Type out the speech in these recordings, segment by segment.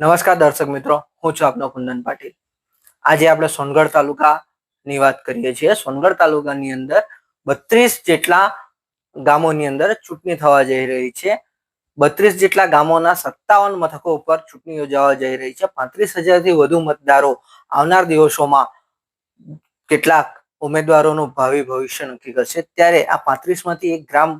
નમસ્કાર દર્શક મિત્રો, હું છું આપનો કુંદન પાટીલ. આજે આપણે સોનગઢ તાલુકાની વાત કરીએ છીએ. સોનગઢ તાલુકાની અંદર બત્રીસ જેટલા ગામોની અંદર ચૂંટણી થવા જઈ રહી છે. બત્રીસ જેટલા ગામોના સત્તાવન મથકો ઉપર ચૂંટણી યોજાવા જઈ રહી છે. પાંત્રીસ હજારથી વધુ મતદારો આવનાર દિવસોમાં કેટલાક ઉમેદવારોનું ભાવિ ભવિષ્ય નક્કી કરશે. ત્યારે આ પાંત્રીસમાંથી એક ગ્રામ,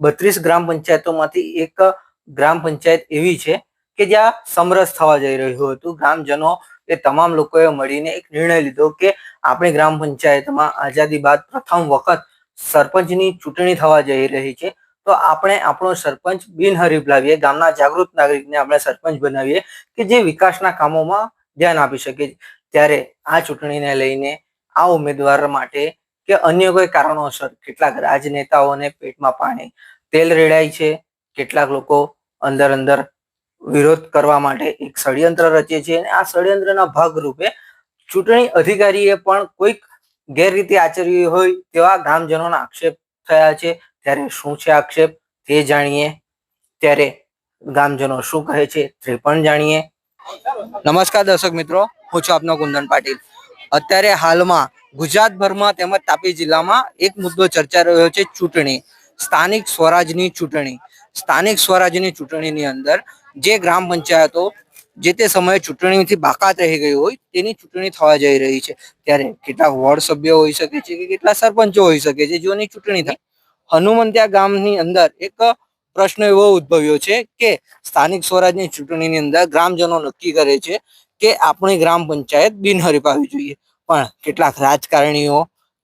બત્રીસ ગ્રામ પંચાયતોમાંથી એક ગ્રામ પંચાયત એવી છે કે જ્યાં સમરસ થવા જઈ રહ્યું હતું. ગ્રામજનો એ તમામ લોકોએ મળીને એક નિર્ણય લીધો કે આપણી ગ્રામ પંચાયતમાં આઝાદી બાદ પ્રથમ વખત સરપંચની ચૂંટણી થવા જઈ રહી છે. તો આપણે આપણો સરપંચ બિનહરીફ લાવીએ. ગામના જાગૃત નાગરિકને આપણે સરપંચ બનાવીએ કે જે વિકાસના કામોમાં ધ્યાન આપી શકે. ત્યારે આ ચૂંટણીને લઈને આ ઉમેદવાર માટે કે અન્ય કોઈ કારણોસર કેટલાક રાજનેતાઓને પેટમાં પાણી, તેલ રેડાય છે. કેટલાક લોકો અંદર અંદર વિરોધ કરવા માટે એક ષડયંત્ર રચે છે અને આ ષડયંત્રના ભાગરૂપે ચૂંટણી અધિકારીએ પણ કોઈક ગેરરીતિ આચરવી હોય તેવા ગ્રામજનોના આક્ષેપ થયા છે. ત્યારે શું છે આક્ષેપ? તે જાણીએ. ત્યારે ગામજનો શું કહે છે તે પણ જાણીએ. નમસ્કાર દર્શક મિત્રો, હું છું આપનો કુંદન પાટીલ. અત્યારે હાલમાં ગુજરાતભરમાં તેમજ તાપી જિલ્લામાં એક મુદ્દો ચર્ચા રહ્યો છે ચૂંટણી. સ્થાનિક સ્વરાજની ચૂંટણી. સ્થાનિક સ્વરાજની ચૂંટણીની અંદર જે ગ્રામ પંચાયતો જે તે સમયે ચૂંટણીથી બાકાત રહી ગઈ હોય, તેની ચૂંટણી થવા જઈ રહી છે. ત્યારે કેટલાક વોર્ડ સભ્યો હોઈ શકે છે કે કેટલા સરપંચો હોઈ શકે છે જેઓની ચૂંટણી થાય. હનુમંત્યા ગામની અંદર એક પ્રશ્ન એવો ઉદ્ભવ્યો છે કે સ્થાનિક સ્વરાજની ચૂંટણીની અંદર ગ્રામજનો નક્કી કરે છે કે આપણી ગ્રામ પંચાયત બિનહરીફ આવી જોઈએ. પણ કેટલાક રાજકારણીઓ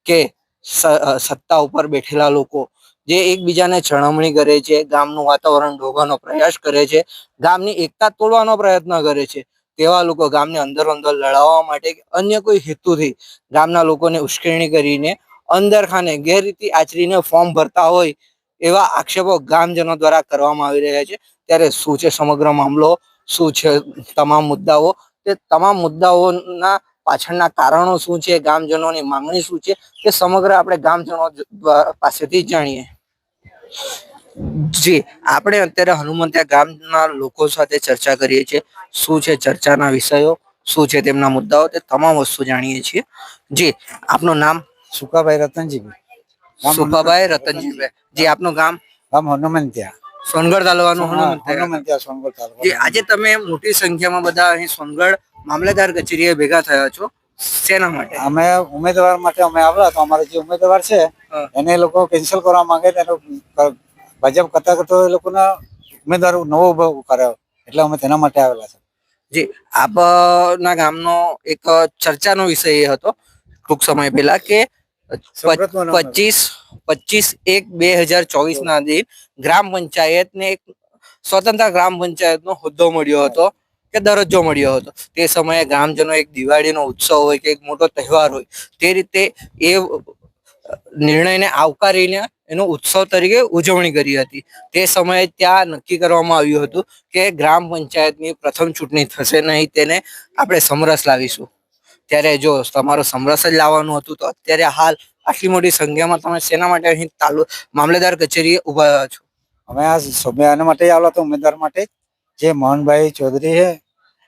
કે સત્તા ઉપર બેઠેલા લોકો જે એકબીજાને છણમણી કરે છે, ગામનું વાતાવરણ ઢોવાનો પ્રયાસ કરે છે, ગામની એકતા તોડવાનો પ્રયત્ન કરે છે. તેવા લોકો ગામને અંદર અંદર લડાવવા માટે અન્ય કોઈ હેતુથી ગામના લોકોને ઉશ્કેરણી કરીને અંદર ખાને ગેરરીતિ આચરીને ફોર્મ ભરતા હોય એવા આક્ષેપો ગામજનો દ્વારા કરવામાં આવી રહ્યા છે. ત્યારે શું છે સમગ્ર મામલો? શું છે તમામ મુદ્દાઓ? તે તમામ મુદ્દાઓના પાછળના કારણો શું છે? ગામજનોની માંગણી શું છે? તે સમગ્ર આપણે ગામજનો પાસેથી જાણીએ. જી આપણે અત્યારે હનુમંત્યા ગામના લોકો સાથે ચર્ચા કરીએ છીએ. શું છે ચર્ચાના વિષયો? શું છે તેમના મુદ્દાઓ? તે તમામ વસ્તુ જાણીએ છીએ. જી આપનું નામ? સુકાભાઈ રતનજીભાઈ. ગામ સુભાભાઈ રતનજીભાઈ. જી આપનું ગામ? ગામ હનુમંત્યા. સોનગઢ તાલુકાનું હનુમંતિયા. હનુમંતિયા સોનગઢ તાલુકા આજે તમે મોટી સંખ્યામાં બધા અહીં સોનગઢ મામલેદાર કચેરીએ ભેગા થયા છો. શેના માટે? અમે ઉમેદવાર માટે અમે આવ્યા તો અમારો જે ઉમેદવાર છે એને લોકો કેન્સલ કરવા માંગે તેનો ભાજપ કરતા કરતા એ લોકોના ઉમેદવાર નવો ઊભો કર્યો. એટલે અમે તેના માટે આવેલા છે. જી આપના ગામનો એક ચર્ચાનો વિષય એ હતો ટૂંક સમય પહેલા કે. પચીસ પચીસ એક બે હજાર ચોવીસ ના દિન ગ્રામ પંચાયતને એક સ્વતંત્ર ગ્રામ પંચાયતનો હોદ્દો મળ્યો હતો. કે દરજ્જો મળ્યો હતો. તે સમયે ગ્રામજનો એક દિવાળીનો ઉત્સવ હોય કે એક મોટો તહેવાર હોય, તે રીતે એ નિર્ણયને આવકારીને એનો ઉત્સવ તરીકે ઉજવણી કરી હતી. તે સમયે ત્યાં નક્કી કરવામાં આવ્યું હતું કે ગ્રામ પંચાયતની પ્રથમ ચૂંટણી થશે નહીં તેને આપણે સમરસ લાવીશું. ત્યારે જો તમારો સમરસ જ લાવવાનું હતું તો અત્યારે હાલ આટલી મોટી સંખ્યામાં તમે શેના માટે અહીં તાલુ મામલેદાર કચેરીએ ઊભા છો? અમે આ સભ્ય માટે આવેલા તો ઉમેદવાર માટે જ. મોહનભાઈ ચૌધરી છે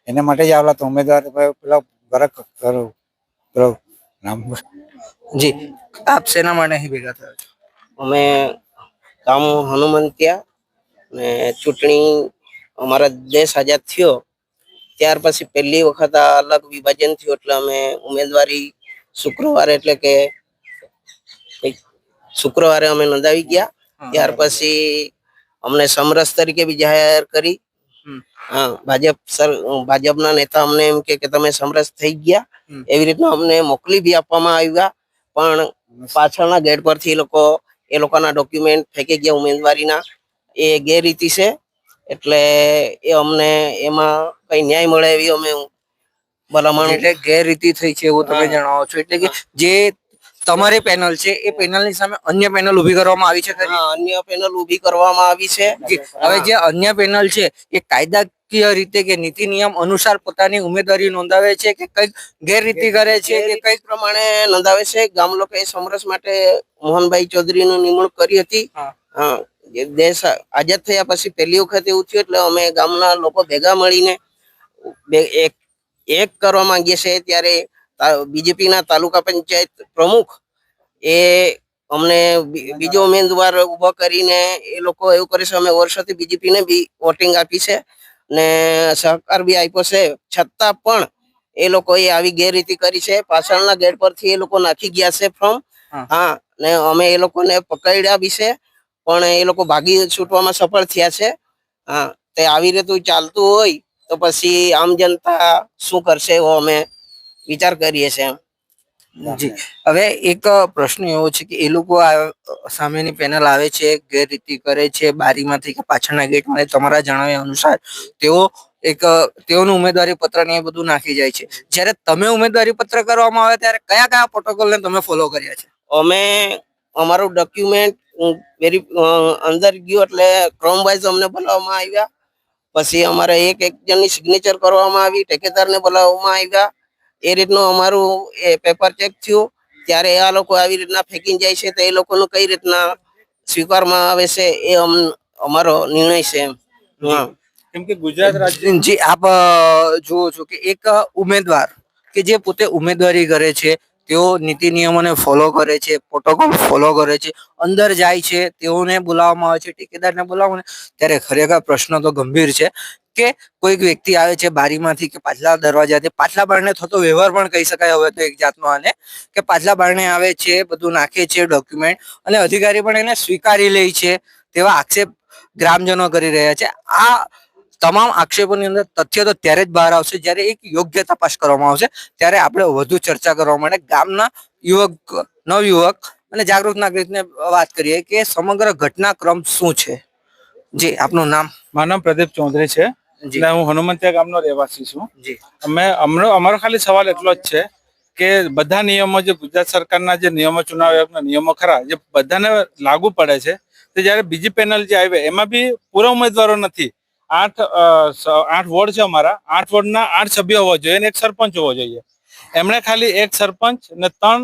એના માટે જ આવેલા તો ઉમેદવાર પેલા ગરક પેલો નામ જી આપ શેના માટે અહીં ભેગા થયા છો? અમે ગામ હનુમંતિયા ને ચૂંટણી અમારા દેશ આઝાદ થયો. ત્યાર પછી પહેલી વખત આ અલગ વિભાજન થયું એટલે અમે ઉમેદવારી શુક્રવારે એટલે કે શુક્રવારે અમે નોંધાવી ગયા. ત્યાર પછી અમને સમરસ તરીકે બી જાહેર કરી. ભાજપ સર ભાજપના નેતા અમને એમ કે તમે સમરસ થઈ ગયા. એવી રીતના અમને મોકલી બી આપવામાં આવ્યા. પણ પાછળના ગેટ પરથી એ લોકો એ લોકોના ડોક્યુમેન્ટ ફેંકી ગયા ઉમેદવારીના. એ ગેરરીતિ છે. એટલે એ અમને એમાં કઈ ન્યાય મળે એવી અમે ભલામણ એટલે ગેરરીતિ થઈ છે એવું તમે જણાવો છો. એટલે કે જે તમારી પેનલ છે એ પેનલની સામે અન્ય પેનલ ઊભી કરવામાં આવી છે અન્ય પેનલ ઊભી કરવામાં આવી છે. હવે જે અન્ય પેનલ છે એ કાયદાકીય રીતે કે નીતિ નિયમ અનુસાર પોતાની ઉમેદવારી નોંધાવે છે કે કંઈક ગેરરીતિ કરે છે કે કઈ પ્રમાણે નોંધાવે છે. ગામ લોકોએ સમરસ માટે મોહનભાઈ ચૌધરીનું નિમણૂક કરી હતી. દેશ આઝાદ થયા પછી પહેલી વખત એવું થયું એટલે અમે ગામના લોકો ભેગા મળીને એક એક કરવા માંગીએ છીએ. ત્યારે બીજેપીના તાલુકા પંચાયત પ્રમુખ એ અમને બીજો ઉમેદવાર ઊભો કરીને એ લોકો એવું કરે છે અમે વર્ષોથી બીજેપીને બી વોટિંગ આપી છે ને સહકાર બી આપ્યો છે. છતાં પણ એ લોકોએ આવી ગેરરીતિ કરી છે. પાછળના ગેટ પરથી એ લોકો નાખી ગયા છે ફોર્મ. હા. ને અમે એ લોકોને પકડ્યા બી છે પણ એ લોકો ભાગી છૂટવામાં સફળ થયા છે. હા તે આવી રીતું ચાલતું હોય તો પછી આમ જનતા શું કરશે એવો અમે વિચાર કરીએ છીએ એમ. જી. હવે એક પ્રશ્ન એવો છે કે એ લોકો આ સામેની પેનલ આવે છે ગેરરીતિ કરે છે બારીમાંથી કે પાછળના ગેટમાં તમારા જણાવ્યા અનુસાર તેઓ એક તેઓનું ઉમેદવારી પત્ર ને એ બધું નાખી જાય છે. જ્યારે તમે ઉમેદવારી પત્ર કરવામાં આવે ત્યારે કયા કયા પ્રોટોકોલને તમે ફોલો કર્યા છે? અમે અમારું ડોક્યુમેન્ટ વેરી અંદર ગયું એટલે ક્રોમ વાઇઝ અમને બોલાવવામાં આવ્યા. પછી અમારે એક એક જણની સિગ્નેચર કરવામાં આવી ટેકેદારને બોલાવવામાં આવ્યા. એ રીતનું અમારું એ પેપર ચેક થયું. ત્યારે આ લોકો આવી રીતના ફેંકીને જાય છે તો એ લોકોનું કઈ રીતના સ્વીકારવામાં આવે છે એ અમ- અમારો નિર્ણય છે એમ. હા. કેમ કે ગુજરાત રાજ્ય જી આપ જુઓ છો કે એક ઉમેદવાર કે જે પોતે ઉમેદવારી કરે છે તેઓ નીતિ નિયમોને ફોલો કરે છે પ્રોટોકોલ ફોલો કરે છે અંદર જાય છે તેઓને બોલાવવામાં આવે છે ઠેકેદારને બોલાવવામાં ત્યારે ખરેખર પ્રશ્ન તો ગંભીર છે કે કોઈક વ્યક્તિ આવે છે બારીમાંથી કે પાછલા દરવાજાથી, પાછલા બારણે થતો વ્યવહાર પણ કહી શકાય હવે તો એક જાતનો આને, કે પાછલા બારણે આવે છે, બધું નાખે છે ડોક્યુમેન્ટ અને અધિકારી પણ એને સ્વીકારી લે છે તેવા આક્ષેપ ગ્રામજનો કરી રહ્યા છે. આ તમામ આક્ષેપોની અંદર તથ્ય તો ત્યારે જ બહાર આવશે જ્યારે એક યોગ્ય તપાસ કરવામાં આવશે, ત્યારે આપણે વધુ ચર્ચા કરવા માટે ગામના યુવક, નવયુવક અને જાગૃત નાગરિકને વાત કરીએ કે સમગ્ર ઘટનાક્રમ શું છે? જી, આપનું નામ? મારું નામ પ્રદીપ ચૌધરી છે. અને હું હનુમંતિયા ગામનો રહેવાસી છું. અમે અમનો અમારો ખાલી સવાલ એટલો જ છે કે બધા નિયમો જે ગુજરાત સરકારના જે નિયમો ચુનાવ આયોગના નિયમો ખરા જે બધાને લાગુ પડે છે તે જ્યારે બીજી પેનલ જે આવી એમાં બી પૂરા ઉમેદવારો નથી. આઠ આઠ વોર્ડ છે અમારા. આઠ વોર્ડના આઠ સભ્યો હોવા જોઈએ અને એક સરપંચ હોવો જોઈએ. એમણે ખાલી એક સરપંચ ને ત્રણ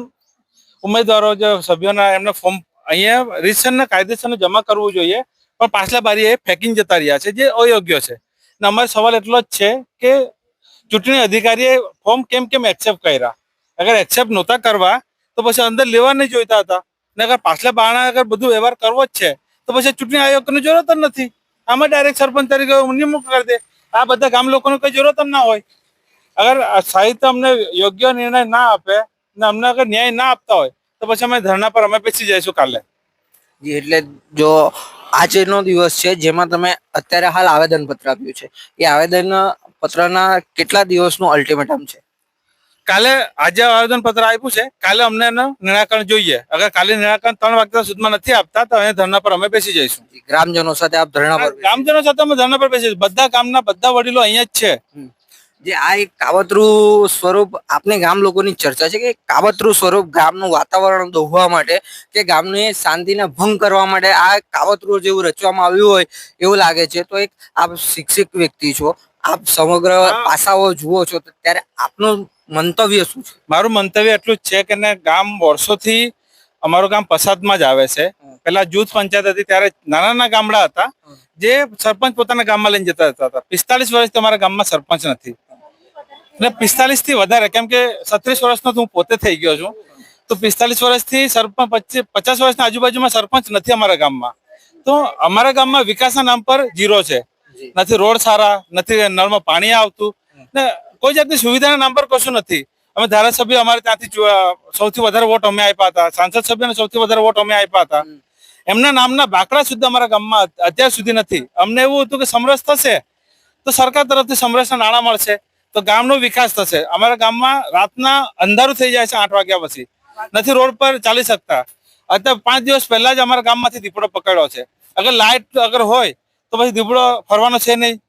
ઉમેદવારો જે સભ્યોના એમને ફોર્મ અહીંયા રીતસરને કાયદેસરને જમા કરવું જોઈએ પણ પાછલા બારીએ ફેંકીને જતા રહ્યા છે જે અયોગ્ય છે. ને, અમારો સવાલ એટલો જ છે કે ચૂંટણી અધિકારીએ ફોર્મ કેમ કેમ એક્સેપ્ટ કર્યા? અગર એક્સેપ્ટ નહોતા કરવા, તો પછી અંદર લેવા નહીં જોઈતા હતા. ને અગર પાછલા બારણા અગર બધું વ્યવહાર કરવો જ છે, તો પછી ચૂંટણી આયોગની જરૂરત જ નથી. આમાં ડાયરેક્ટ સરપંચ તરીકે નિમણૂક કરી દે. આ બધા ગામ લોકોને કઈ જરૂરત ના હોય. અગર સાહિત્ય અમને યોગ્ય નિર્ણય ના આપે, ને અમને અગર ન્યાય ના આપતા હોય, તો પછી અમે ધરણા પર અમે બેસી જઈશું કાલે. જી એટલે જો આજનો દિવસ છે જેમાં તમે અત્યારે હાલ આવેદન પત્ર આપ્યું છે એ આવેદન પત્રના કેટલા દિવસનું અલ્ટિમેટમ છે? કાલે આજે આવેદન પત્ર આપ્યું છે કાલે અમને એનું નિરાકરણ જોઈએ. અગર કાલે નિરાકરણ ત્રણ વાગ્યા સુધીમાં નથી આપતા તો અહીં ધરણા પર અમે બેસી જઈશું. ગ્રામજનો સાથે આપ ધરણા પર ગ્રામજનો સાથે અમે ધરણા પર બેસી બધા ગામના બધા વડીલો અહીંયા જ છે. જે આ એક કાવતરું સ્વરૂપ આપને ગામ લોકોની ચર્ચા છે કે કાવતરું સ્વરૂપ ગામનું વાતાવરણ દોહવા માટે કે ગામની શાંતિને ભંગ કરવા માટે આ કાવતરું જેવું રચવામાં આવ્યું હોય એવું લાગે છે. તો એક આપ શિક્ષિત વ્યક્તિ છો. આપ સમગ્ર પાસાઓ જુઓ છો તો ત્યારે આપનું મંતવ્ય શું છે? મારું મંતવ્ય એટલું જ છે કે ગામ વર્ષોથી અમારું ગામ પસાદમાં જ આવે છે. પેલા જૂથ પંચાયત હતી ત્યારે નાના નાના ગામડા હતા જે સરપંચ પોતાના ગામમાં લઈને જતા હતા. પિસ્તાલીસ વર્ષથી અમારા ગામમાં સરપંચ નથી. અને પિસ્તાલીસથી વધારે કેમ કે છત્રીસ વર્ષનો હું પોતે થઈ ગયો છું. તો પિસ્તાલીસ વર્ષથી સરપંચ પચીસ વર્ષના આજુબાજુમાં સરપંચ નથી અમારા ગામમાં. તો અમારા ગામમાં વિકાસના નામ પર જીરો છે. નથી રોડ સારા નથી નળમાં પાણી આવતું. ને કોઈ જાતની સુવિધાના નામ પર કશું નથી. અમે ધારાસભ્ય અમારે ત્યાંથી સૌથી વધારે વોટ અમે આપ્યા હતા. સાંસદ સભ્યને સૌથી વધારે વોટ અમે આપ્યા હતા. એમના નામના બાકડા સુધી અમારા ગામમાં અત્યાર સુધી નથી. અમને એવું હતું કે સમરસ થશે તો સરકાર તરફથી સમરસના નાણાં મળશે. તો ગામનો વિકાસ થશે. અમારા ગામમાં રાતના અંધારું થઈ જાય છે આઠ વાગ્યા પછી. નથી રોડ પર ચાલી શકતા. અત્યારે પાંચ દિવસ પહેલા જ અમારા ગામમાંથી દીપડો પકડ્યો છે. અગર લાઇટ અગર હોય તો પછી દીપડો ફરવાનો છે નહીં.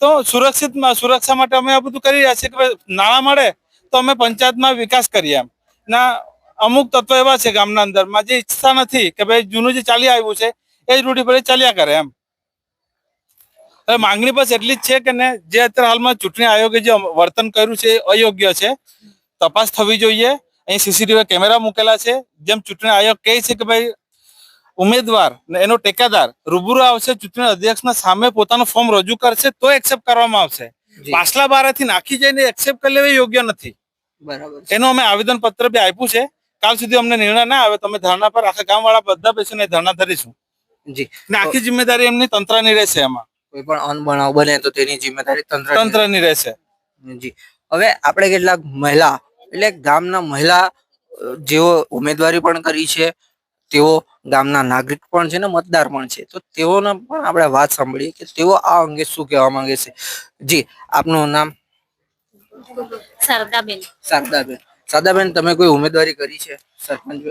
તો સુરક્ષિત સુરક્ષા માટે અમે આ બધું કરી રહ્યા છીએ કે નાણાં મળે તો અમે પંચાયતમાં વિકાસ કરીએ એમ. ના, અમુક તત્વો એવા છે ગામના અંદરમાં જે ઈચ્છતા નથી કે ભાઈ જૂનું જે ચાલી આવ્યું છે, એ જ રૂઢી પર ચાલ્યા કરે એમ. હવે માંગણી બસ એટલી જ છે કે ને જે અત્યારે હાલમાં ચૂંટણી આયોગે જે વર્તન કર્યું છે એ અયોગ્ય છે. તપાસ થવી જોઈએ. અહીં સીસીટીવી કેમેરા મૂકેલા છે. જેમ ચૂંટણી આયોગ કહે છે કે ભાઈ ઉમેદવાર ને એનો ટેકાદાર રૂબરૂ આવશે ચૂંટણી અધ્યક્ષના સામે પોતાનું ફોર્મ રજૂ કરશે તો એક્સેપ્ટ કરવામાં આવશે. પાછલા બારાથી નાખી જઈને એક્સેપ્ટ કરી લેવી યોગ્ય નથી. બરાબર એનું અમે આવેદન પત્ર બી આપ્યું છે. કાલ સુધી અમને નિર્ણય ના આવે તમે ધરણા પર આખા ગામ વાળા બધા બેસીને ધરણા ધરીશું. જી. ને આખી જિમ્મેદારી એમની તંત્રની રહેશે એમાં. કોઈ પણ અનબનાવ બને તો તેની જિમ્મેદારી તંત્ર તંત્રની રહેશે. જી. હવે આપણે કેટલાક મહિલા એટલે ગામના મહિલા જેઓ ઉમેદવારી પણ કરી છે તેઓ ગામના નાગરિક પણ છે ને મતદાર પણ છે તો તેઓને પણ આપણે વાત સાંભળીએ કે તેઓ આ અંગે શું કહેવા માંગે છે? જી આપનું નામ? શારદાબેન. શારદાબેન. શારદાબેન તમે કોઈ ઉમેદવારી કરી છે? સરપંચ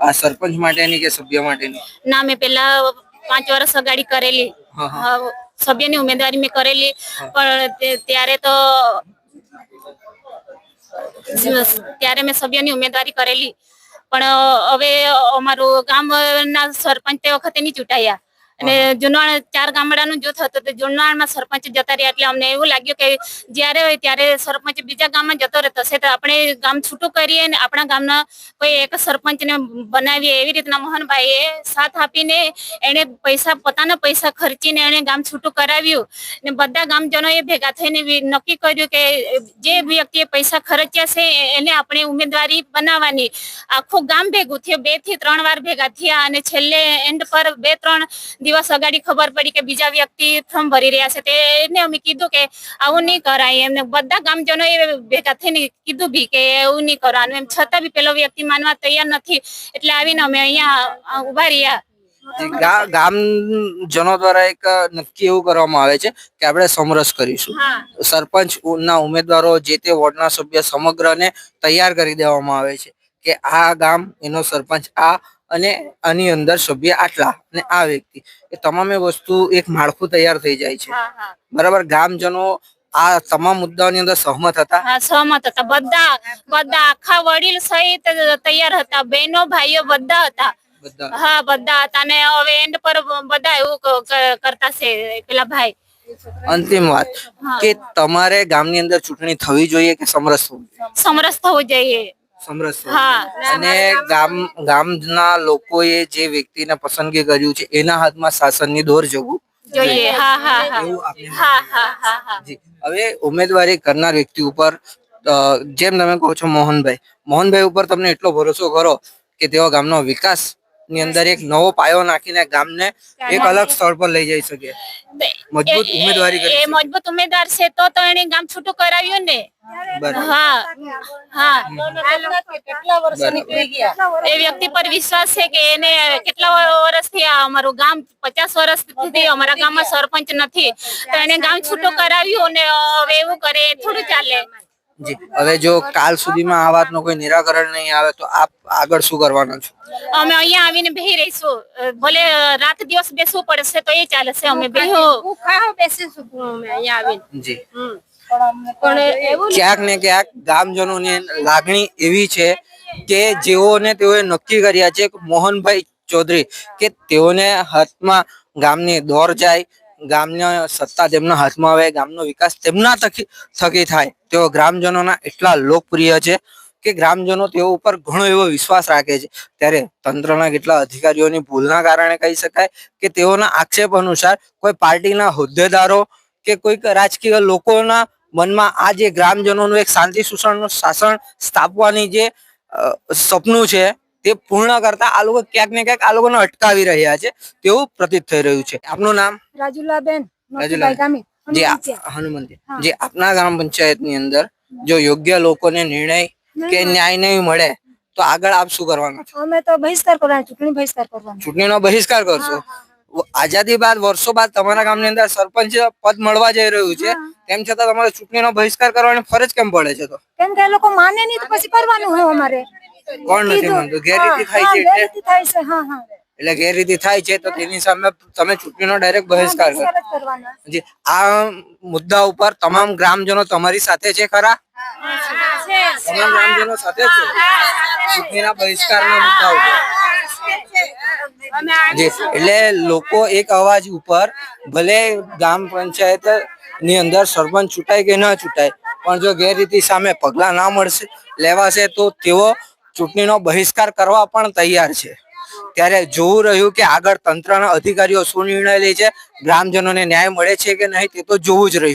આ સરપંચ માટેની કે સભ્ય માટેની? ના મેં પેલા પાંચ વર્ષ અગાડી કરેલી. હા, હા. અ, સભ્યની ઉમેદવારી મેં કરેલી પણ ત્યારે તો ત્યારે મેં સભ્યની ઉમેદવારી કરેલી. પણ હવે અમારું ગામના સરપંચ તે વખતે નહીં ચૂંટાયા. અને જુનાળ ચાર ગામડાનું જૂથ હતું, તો જુનાળમાં સરપંચ જતા રહ્યા એટલે અમને એવું લાગ્યું કે જ્યારે હોય ત્યારે સરપંચ બીજા ગામમાં જતો રહેતો હશે. તો આપણે ગામ છૂટું કરીએ અને આપણા ગામના કોઈ એક સરપંચને બનાવીએ એવી રીતના મોહનભાઈએ સાથ આપીને એણે પૈસા, પોતાના પૈસા ખર્ચીને એણે ગામ છૂટું કરાવ્યું. ને બધા ગામજનોએ ભેગા થઈને નક્કી કર્યું કે જે વ્યક્તિએ પૈસા ખર્ચ્યા છે એને આપણે ઉમેદવારી બનાવવાની. આખું ગામ ભેગું થયું. બેથી ત્રણ વાર ભેગા થયા અને છેલ્લે એન્ડ પર બે ત્રણ દિવસ અગાડી ખબર પડી કે બીજા વ્યક્તિ ફોર્મ ભરી રહ્યા છે. તેને અમે કીધું કે આવું નહીં કરાય. એમને બધા ગામજનો એ ભેગા થઈને કીધું બી કે એવું નહીં કરવાનું. એમ છતાં બી પેલો વ્યક્તિ માનવા તૈયાર નથી. એટલે આવીને અમે અહીંયા ઊભા રહ્યા. ગામજનો દ્વારા એક નક્કી એવું કરવામાં આવે છે કે આપણે સમરસ કરીશું. સરપંચ ના ઉમેદવારો જે તે વોર્ડના સભ્ય સમગ્રને તૈયાર કરી દેવામાં આવે છે કે આ ગામ એનો સરપંચ આ અને આની અંદર સભ્ય આટલા અને આ વ્યક્તિ. એ તમામે વસ્તુ એક માળખું તૈયાર થઈ જાય છે. બરાબર ગામજનો આ તમામ મુદ્દાઓની અંદર સહમત હતા. હા સહમત હતા. બધા બધા આખા વડીલ સહિત તૈયાર હતા. બહેનો ભાઈઓ બધા હતા. હા બધા હતા. ને હવે એન્ડ પર બધા એવું કરતા છે પેલા ભાઈ. અંતિમ વાત. કે તમારે ગામની અંદર ચૂંટણી થવી જોઈએ કે સમરસ થવું? સમરસ થવું જોઈએ. સમરસ અને ગામ ગામના લોકોએ જે વ્યક્તિને પસંદગી કર્યું છે એના હાથમાં શાસનની દોર જવું જોઈએ. હા હા હા. જી. હવે ઉમેદવારી કરનાર વ્યક્તિ ઉપર જેમ તમે કહો છો મોહનભાઈ મોહનભાઈ ઉપર તમને એટલો ભરોસો કરો કે તેઓ ગામનો વિકાસ ની અંદર એક નવો પાયો નાખીને ગામને એક અલગ સ્થળ પર લઈ જઈ શકે. મજબૂત ઉમેદવારી કરી મજબૂત ઉમેદવાર છે તો તો એને ગામ છૂટું કરાવ્યું ને. હા હા. હા બરાબર. એ વ્યક્તિ પર વિશ્વાસ છે કે એને કેટલા વર્ષથી અમારું ગામ પચાસ વર્ષથી અમારા ગામમાં સરપંચ નથી. તો એને ગામ છૂટું કરાવ્યું ને હવે એવું કરે થોડું ચાલે. જી. હવે જો કાલ સુધીમાં આ વાતનું કોઈ નિરાકરણ નહીં આવે તો આપ આગળ શું કરવાના છો? અમે અહીંયા આવીને બેહી રહીશું. ભલે રાત દિવસ બેસવું પડશે તો એ ચાલશે અમે બેહો. જી. પણ એવું ક્યાંક ને ક્યાંક ગામજનોની લાગણી એવી છે કે જેઓને તેઓએ નક્કી કર્યા છે મોહનભાઈ ચૌધરી કે તેઓને હાથમાં ગામની દોર જાય ગામની સત્તા તેમના હાથમાં આવે, ગામનો વિકાસ તેમના થકી થાય. તેઓ ગ્રામજનોના એટલા લોકપ્રિય છે કે ગ્રામજનો તેઓ ઉપર ઘણો એવો વિશ્વાસ રાખે છે. ત્યારે તંત્રના કેટલા અધિકારીઓની ભૂલના કારણે કહી શકાય કે તેઓના આક્ષેપ અનુસાર કોઈ પાર્ટીના હોદ્દેદારો કે કોઈક રાજકીય લોકોના મનમાં આ જે ગ્રામજનોનું એક શાંતિ સુષણનું શાસન સ્થાપવાની જે સપનું છે તે પૂર્ણ કરતા આ લોકો ક્યાંક ને ક્યાંક આ લોકોને અટકાવી રહ્યા છે તેવું પ્રતીત થઈ રહ્યું છે. આપનું નામ? રાજુલાબેન રાજુલાબેન. જે હનુમંત જે આપના ગ્રામ પંચાયતની અંદર જો યોગ્ય લોકોને નિર્ણય કે ન્યાય નહીં મળે તો આગળ આપ શું કરવાના? છો અમે તો બહિષ્કાર કરવાના ચૂંટણી બહિષ્કાર કરવાનો. ચૂંટણીનો બહિષ્કાર કરશો. આઝાદી બાદ વર્ષો બાદ તમારા ગામની અંદર સરપંચ પદ મળવા જઈ રહ્યું છે. તેમ છતાં તમારે ચૂંટણીનો બહિષ્કાર કરવાની ફરજ કેમ પડે છે તો? કેમ કે લોકો માને નહીં તો પછી કરવાનું હોય અમારે. કોણ નથી. માનતું? ગેરરીતિ થાય છે એટલે? થાય છે હા હા. એટલે ગેરરીતિ થાય છે તો તેની સામે તમે ચૂંટણીનો ડાયરેક્ટ બહિષ્કાર કરો. જ આ મુદ્દા ઉપર તમામ ગ્રામજનો તમારી સાથે છે ખરા? તમામ ગ્રામજનો સાથે છે? ચૂંટણીના બહિષ્કારના મુદ્દા ઉપર. જી એટલે લોકો એક અવાજ ઉપર ભલે ગ્રામ પંચાયતની અંદર સરપંચ ચૂંટાય કે ન ચૂંટાય પણ જો ગેરરીતિ સામે પગલા ના મળશે લેવાશે તો તેઓ ચૂંટણીનો બહિષ્કાર કરવા પણ તૈયાર છે. ત્યારે જોવું રહ્યું કે આગળ તંત્રના અધિકારીઓ શું નિર્ણય લે છે, ગ્રામજનોને ન્યાય મળે છે કે નહીં તે તો જોવું જ રહ્યું.